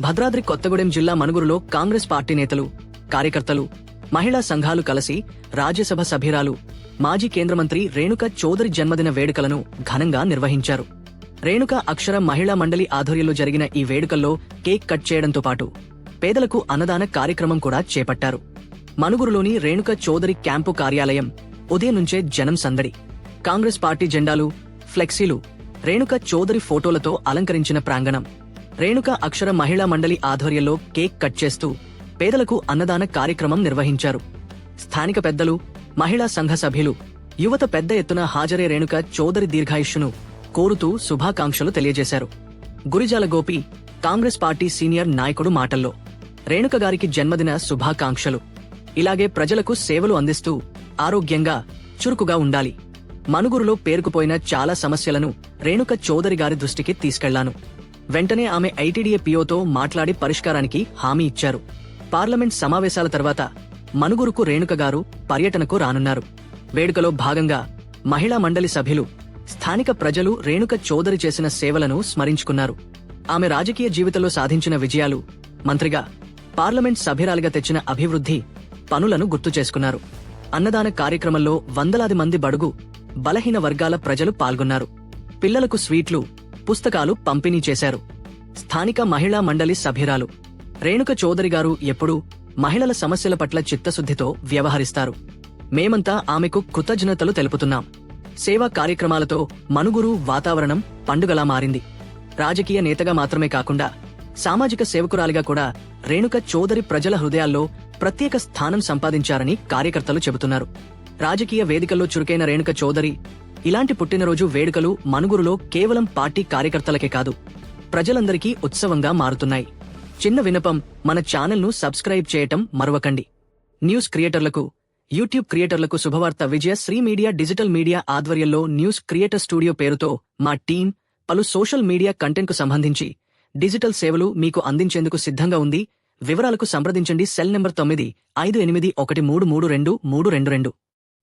భద్రాద్రి కొత్తగూడెం జిల్లా మనుగురులో కాంగ్రెస్ పార్టీ నేతలు కార్యకర్తలు మహిళా సంఘాలు కలిసి రాజ్యసభ సభ్యురాలు మాజీ కేంద్ర మంత్రి రేణుక చౌదరి జన్మదిన వేడుకలను ఘనంగా నిర్వహించారు. రేణుక అక్షర మహిళా మండలి ఆధ్వర్యంలో జరిగిన ఈ వేడుకల్లో కేక్ కట్ చేయడంతో పాటు పేదలకు అన్నదాన కార్యక్రమం కూడా చేపట్టారు. మనుగురులోని రేణుక చౌదరి క్యాంపు కార్యాలయం ఉదయం నుంచే జనం సందడి. కాంగ్రెస్ పార్టీ జెండాలు ఫ్లెక్సీలు రేణుక చౌదరి ఫోటోలతో అలంకరించిన ప్రాంగణం. రేణుక అక్షర మహిళా మండలి ఆధ్వర్యంలో కేక్ కట్ చేస్తూ పేదలకు అన్నదాన కార్యక్రమం నిర్వహించారు. స్థానిక పెద్దలు మహిళా సంఘ సభ్యులు యువత పెద్ద ఎత్తున హాజరే రేణుక చౌదరి దీర్ఘాయుష్ను కోరుతూ శుభాకాంక్షలు తెలియజేశారు. Gurijala Gopi Congress party senior నాయకుడు మాటల్లో రేణుక గారికి జన్మదిన శుభాకాంక్షలు. ఇలాగే ప్రజలకు సేవలు అందిస్తూ ఆరోగ్యంగా చురుకుగా ఉండాలి. మనుగురులో పేరుకుపోయిన చాలా సమస్యలను రేణుక చౌదరి గారి దృష్టికి తీసుకెళ్ళాను. వెంటనే ఆమె ఐటీడీఏ పిఓతో మాట్లాడి పరిష్కారానికి హామీ ఇచ్చారు. పార్లమెంట్ సమావేశాల తర్వాత మనుగురుకు రేణుక గారు పర్యటనకు రానున్నారు. వేడుకలో భాగంగా మహిళా మండలి సభ్యులు స్థానిక ప్రజలు రేణుక చౌదరి చేసిన సేవలను స్మరించుకున్నారు. ఆమె రాజకీయ జీవితంలో సాధించిన విజయాలు మంత్రిగా పార్లమెంట్ సభ్యురాలిగా తెచ్చిన అభివృద్ధి పనులను గుర్తు చేసుకున్నారు. అన్నదాన కార్యక్రమంలో వందలాది మంది బడుగు బలహీన వర్గాల ప్రజలు పాల్గొన్నారు. పిల్లలకు స్వీట్లు పుస్తకాలు పంపిణీ చేశారు. స్థానిక మహిళా మండలి సభ్యురాలు రేణుక చౌదరి గారు ఎప్పుడూ మహిళల సమస్యల పట్ల చిత్తశుద్ధితో వ్యవహరిస్తారు. మేమంతా ఆమెకు కృతజ్ఞతలు తెలుపుతున్నాం. సేవా కార్యక్రమాలతో మనుగురు వాతావరణం పండుగలా మారింది. రాజకీయ నేతగా మాత్రమే కాకుండా సామాజిక సేవకురాలిగా కూడా రేణుక చౌదరి ప్రజల హృదయాల్లో ప్రత్యేక స్థానం సంపాదించారని కార్యకర్తలు చెబుతున్నారు. రాజకీయ వేదికల్లో చురుకైన రేణుక చౌదరి ఇలాంటి పుట్టినరోజు వేడుకలు మనుగురులో కేవలం పార్టీ కార్యకర్తలకే కాదు ప్రజలందరికీ ఉత్సవంగా మారుతున్నాయి. చిన్న వినపం మన ఛానల్ను సబ్స్క్రైబ్ చేయటం మరవకండి. న్యూస్ క్రియేటర్లకు యూట్యూబ్ క్రియేటర్లకు శుభవార్త Vijaya Sri media digital media ఆధ్వర్యంలో న్యూస్ క్రియేటర్ స్టూడియో పేరుతో మా టీం పలు సోషల్ మీడియా కంటెంట్కు సంబంధించి డిజిటల్ సేవలు మీకు అందించేందుకు సిద్ధంగా ఉంది. వివరాలకు సంప్రదించండి సెల్ నెంబర్ తొమ్మిది ఐదు ఎనిమిది ఒకటి మూడు మూడు రెండు మూడు రెండు రెండు.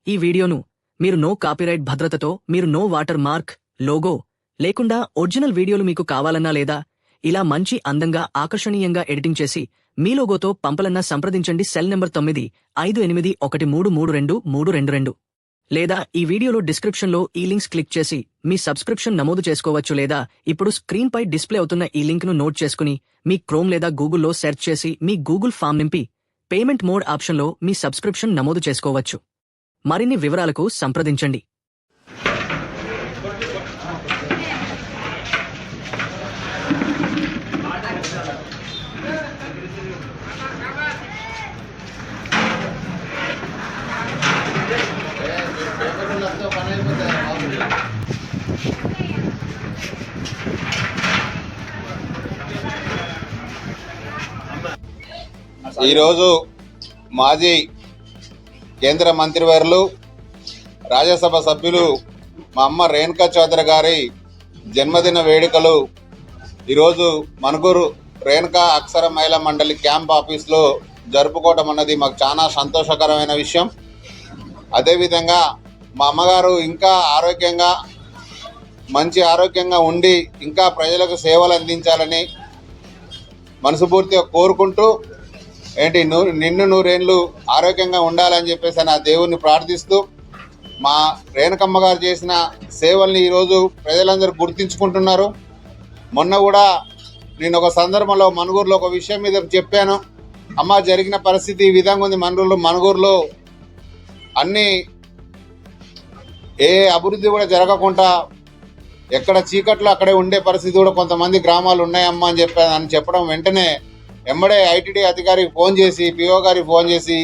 ఈ వీడియోను మీరు నో కాపీరైట్ భద్రతతో మీరు నో వాటర్ మార్క్ లోగో లేకుండా ఒరిజినల్ వీడియోలు మీకు కావాలన్నా లేదా ఇలా మంచి అందంగా ఆకర్షణీయంగా ఎడిటింగ్ చేసి మీ లోగోతో పంపలన్నా సంప్రదించండి సెల్ నెంబర్ తొమ్మిది ఐదు ఎనిమిది ఒకటి మూడు మూడు రెండు మూడు రెండు రెండు. లేదా ఈ వీడియోలో డిస్క్రిప్షన్లో ఈ లింక్స్ క్లిక్ చేసి మీ సబ్స్క్రిప్షన్ నమోదు చేసుకోవచ్చు లేదా ఇప్పుడు స్క్రీన్ పై డిస్ప్లే అవుతున్న ఈ లింక్ను నోట్ చేసుకుని మీ క్రోమ్ లేదా గూగుల్లో సెర్చ్ చేసి మీ గూగుల్ ఫామ్ నింపి పేమెంట్ మోడ్ ఆప్షన్లో మీ సబ్స్క్రిప్షన్ నమోదు చేసుకోవచ్చు. మరిన్ని వివరాలకు సంప్రదించండి. ఈరోజు మాజీ కేంద్ర మంత్రివర్యులు రాజ్యసభ సభ్యులు మా అమ్మ రేణుకా చౌదరి గారి జన్మదిన వేడుకలు. ఈరోజు మనుగురు రేణుకా అక్షర మహిళా మండలి క్యాంప్ ఆఫీస్లో జరుపుకోవటం అన్నది మాకు చాలా సంతోషకరమైన విషయం. అదేవిధంగా మా అమ్మగారు ఇంకా ఆరోగ్యంగా మంచి ఆరోగ్యంగా ఉండి ఇంకా ప్రజలకు సేవలు అందించాలని మనసుపూర్తిగా కోరుకుంటూ ఏంటి నూ నిన్ను నూరేళ్ళు ఆరోగ్యంగా ఉండాలని చెప్పేసి నా దేవుణ్ణి ప్రార్థిస్తూ మా రేణుకమ్మ గారు చేసిన సేవల్ని ఈరోజు ప్రజలందరూ గుర్తించుకుంటున్నారు. మొన్న కూడా నేను ఒక సందర్భంలో మనుగూరులో ఒక విషయం మీద చెప్పాను. అమ్మ జరిగిన పరిస్థితి ఈ విధంగా ఉంది. మనుగూరులో మనుగూరులో అన్నీ ఏ అభివృద్ధి కూడా జరగకుండా ఎక్కడ చీకట్లో అక్కడే ఉండే పరిస్థితి కూడా కొంతమంది గ్రామాలు ఉన్నాయమ్మా అని చెప్పాను అని చెప్పడం వెంటనే ఎమ్మడే ఐటీడీ అధికారికి ఫోన్ చేసి పిఓ గారికి ఫోన్ చేసి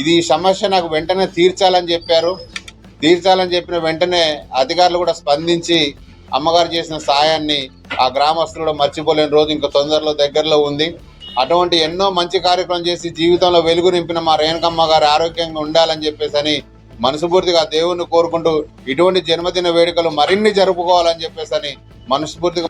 ఇది సమస్య నాకు వెంటనే తీర్చాలని చెప్పారు. తీర్చాలని చెప్పిన వెంటనే అధికారులు కూడా స్పందించి అమ్మగారు చేసిన సాయాన్ని ఆ గ్రామస్తులు కూడా మర్చిపోలేని రోజు ఇంకా తొందరలో దగ్గరలో ఉంది. అటువంటి ఎన్నో మంచి కార్యక్రమం చేసి జీవితంలో వెలుగు నింపిన మా రేణుకమ్మ గారు ఆరోగ్యంగా ఉండాలని చెప్పేసి అని మనస్ఫూర్తిగా దేవుణ్ణి కోరుకుంటూ ఇటువంటి జన్మదిన వేడుకలు మరిన్ని జరుపుకోవాలని చెప్పేసి అని మనస్ఫూర్తిగా